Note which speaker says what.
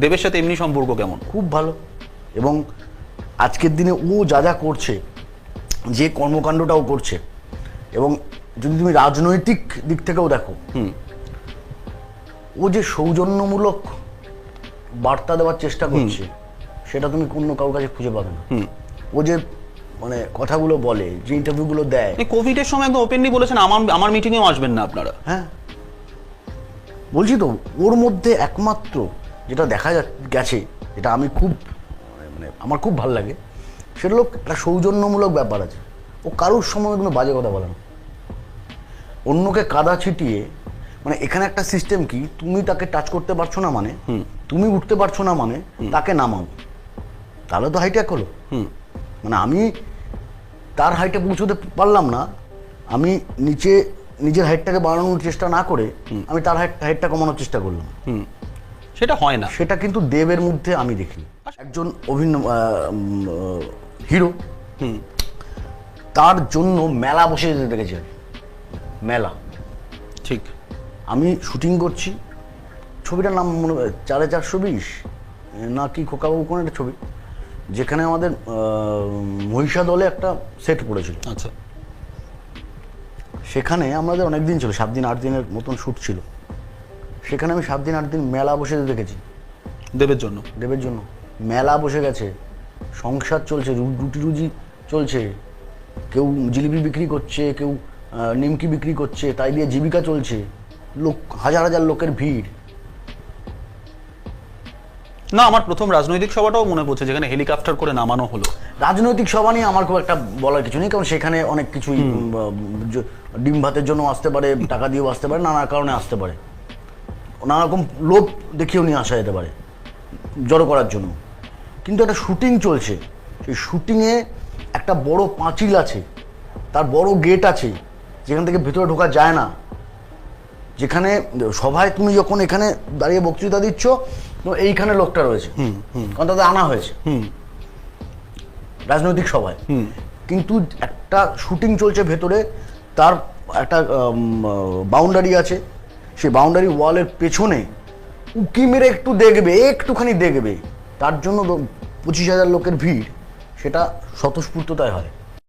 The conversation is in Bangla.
Speaker 1: দেবের সাথে এমনি সম্পর্ক কেমন?
Speaker 2: খুব ভালো। এবং আজকের দিনে ও যা যা করছে যে কর্মকাণ্ডটাও করছে এবং যদি তুমি রাজনৈতিক দিক থেকেও দেখো ও যে সৌজন্যমূলক বার্তা দেওয়ার চেষ্টা করছে সেটা তুমি অন্য কারোর কাছে খুঁজে পাবে না। ও যে মানে কথাগুলো বলে যে ইন্টারভিউগুলো দেয়।
Speaker 1: এই কোভিডের সময় একদম ওপেনলি বলেছেন আমার আমার মিটিংয়েও আসবেন না আপনারা।
Speaker 2: হ্যাঁ। বলছি তো ওর মধ্যে একমাত্র যেটা দেখা যা গেছে যেটা আমি খুব মানে আমার খুব ভালো লাগে সেটা লোক একটা সৌজন্যমূলক ব্যাপার আছে। ও কারোর সময় কোনো বাজে কথা বলে না। অন্যকে কাদা ছিটিয়ে মানে এখানে একটা সিস্টেম কি তুমি তাকে টাচ করতে পারছ না মানে তুমি উঠতে পারছ না মানে তাকে নামাও। তাহলে তো হাইট্যাক হলো। মানে আমি তার হাইটে পৌঁছতে পারলাম না আমি নিচে নিজের হাইটটাকে বাড়ানোর চেষ্টা না করে আমি তার হাইট হাইটটা কমানোর চেষ্টা করলাম।
Speaker 1: সেটা হয় না।
Speaker 2: সেটা কিন্তু দেবের মধ্যে আমি দেখি একজন অভিনয় হিরো তার জন্য মেলা বসে যেতে দেখেছি মেলা।
Speaker 1: ঠিক।
Speaker 2: আমি শুটিং করছি। ছবিটার নাম মনে হয় চারে চারশো বিশ না কি খোকাবাবু কোন একটা ছবি যেখানে আমাদের মহিষা দলে একটা সেট পড়েছিল।
Speaker 1: আচ্ছা।
Speaker 2: সেখানে আমাদের অনেক দিন ছিল সাত দিন আট দিনের মতন শ্যুট ছিল। সেখানে আমি সাত দিন আট দিন মেলা বসে দেখেছি।
Speaker 1: দেবের জন্য?
Speaker 2: দেবের জন্য। মেলা বসে গেছে সংসার চলছে রুটি রুজি চলছে কেউ জিলিপি বিক্রি করছে কেউ নিমকি বিক্রি করছে তাই দিয়ে জীবিকা চলছে লোক হাজার হাজার লোকের ভিড়।
Speaker 1: না আমার প্রথম রাজনৈতিক সভাটাও মনে পড়ছে যেখানে হেলিকপ্টার করে নামানো হলো।
Speaker 2: রাজনৈতিক সভা নিয়ে আমার খুব একটা বলার কিছু নেই কারণ সেখানে অনেক কিছুই ডিম ভাতের জন্য আসতে পারে টাকা দিয়েও আসতে পারে নানা কারণে আসতে পারে। নানা রকম লোভ দেখিয়েও নিয়ে আসা যেতে পারে জড়ো করার জন্য। কিন্তু একটা শুটিং চলছে। সেই শুটিংয়ে একটা বড় পাঁচিল আছে তার বড় গেট আছে যেখান থেকে ভেতরে ঢোকা যায় না। যেখানে সভায় তুমি যখন এখানে দাঁড়িয়ে বক্তৃতা দিচ্ছ তো এইখানে লোকটা রয়েছে। কারণ তাদের আনা হয়েছে। রাজনৈতিক সভায়। কিন্তু একটা শুটিং চলছে ভেতরে তার একটা বাউন্ডারি আছে সেই বাউন্ডারি ওয়ালের পেছনে উকি মেরে একটু দেখবে, একটুখানি দেখবে, তার জন্য পঁচিশ হাজার লোকের ভিড়, সেটা স্বতঃস্ফূর্ততায় হয়।